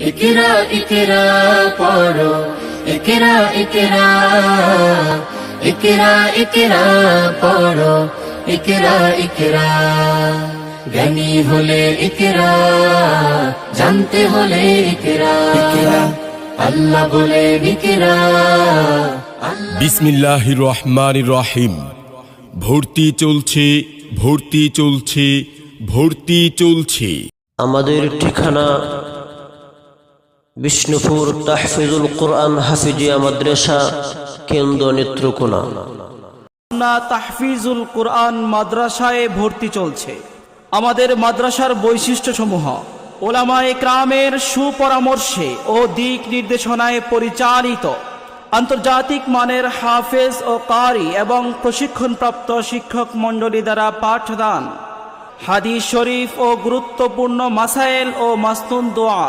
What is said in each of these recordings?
ইকরা ইকরা পড়ো। ইকরা ইকরা ইকরা ইকরা পড়ো। ইকরা ইকরা জ্ঞানী হলে ইকরা জানতে হলে ইকরা। আল্লাহ বলে ইকরা। বিসমিল্লাহির রহমানির রহিম ভর্তি চলছে ভর্তি চলছে ভর্তি চলছে। আমাদের ঠিকানা বিষ্ণুপুর তাহফিজুল কোরআন হাফিজিয়া মাদ্রাসা, কেন্দ্র নেত্রকোনা। তাহফিজুল কোরআন মাদ্রাসায় ভর্তি চলছে। আমাদের মাদ্রাসার বৈশিষ্ট্যসমূহ, ওলামায়ে ক্রামের সুপরামর্শে ও দিক নির্দেশনায় পরিচালিত, আন্তর্জাতিক মানের হাফেজ ও কারি এবং প্রশিক্ষণপ্রাপ্ত শিক্ষক মণ্ডলী দ্বারা পাঠদান। হাদিস শরীফ ও গুরুত্বপূর্ণ মাসাইল ও মাস্তুন দোয়া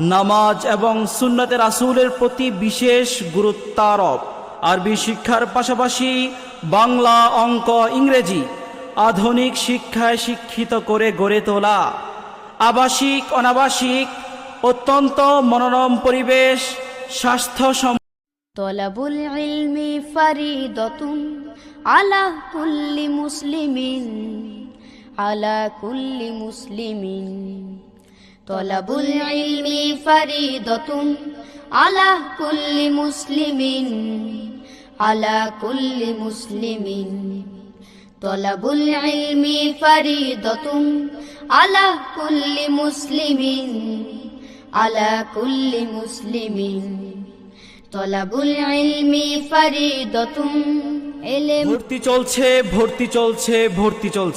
নামাজ এবং সুন্নতের রাসুলের প্রতি বিশেষ গুরুত্বারোপ। আরবি শিক্ষার পাশাপাশি বাংলা অঙ্ক ইংরেজি আধুনিক শিক্ষায় শিক্ষিত করে গড়ে তোলা। আবাসিক, অনাবাসিক, অত্যন্ত মনোরম পরিবেশ স্বাস্থ্য তলাবুল মুসলিমিন, আলা কুল্লি মুসলিমিন। তলাবুল ইলমি ফারিদতুন আলা কুল্লি মুসলিমিন, আলা কুল্লি মুসলিমিন। তলাবুল ইলমি ফারিদতুন আলা কুল্লি মুসলিমিন, আলা কুল্লি মুসলিমিন। তলাবুল ইলমি ফারিদতুন, এলেম। ভর্তি চলছে ভর্তি চলছে ভর্তি চলছে।